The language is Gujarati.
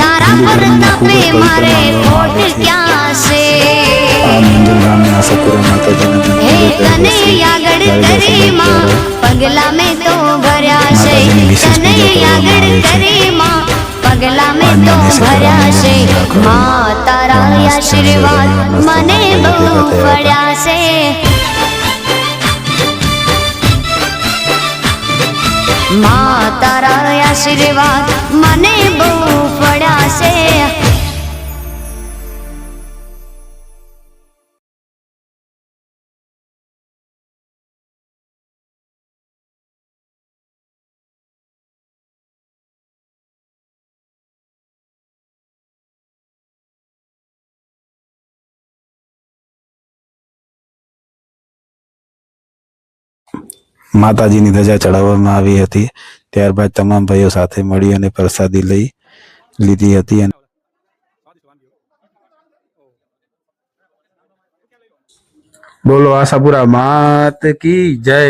તારા ભરતા પ્રેમ મારે ખોટ ક્યાં છે હે તને આગળ કરે માં પગલા મેં તો ભર્યા છે. તને આગળ કરે માં પગલા મેં તો ભર્યા છે. માં તારા આશીર્વાદ મને બહુ પડ્યા છે. માં તારા આશીર્વાદ માતાજીની ધજા ચડાવવામાં આવી હતી. ત્યારબાદ તમામ ભાઈઓ સાથે મળી અને પ્રસાદી લઈ લીધી હતી અને બોલો આશાપુરા, માત કી જય.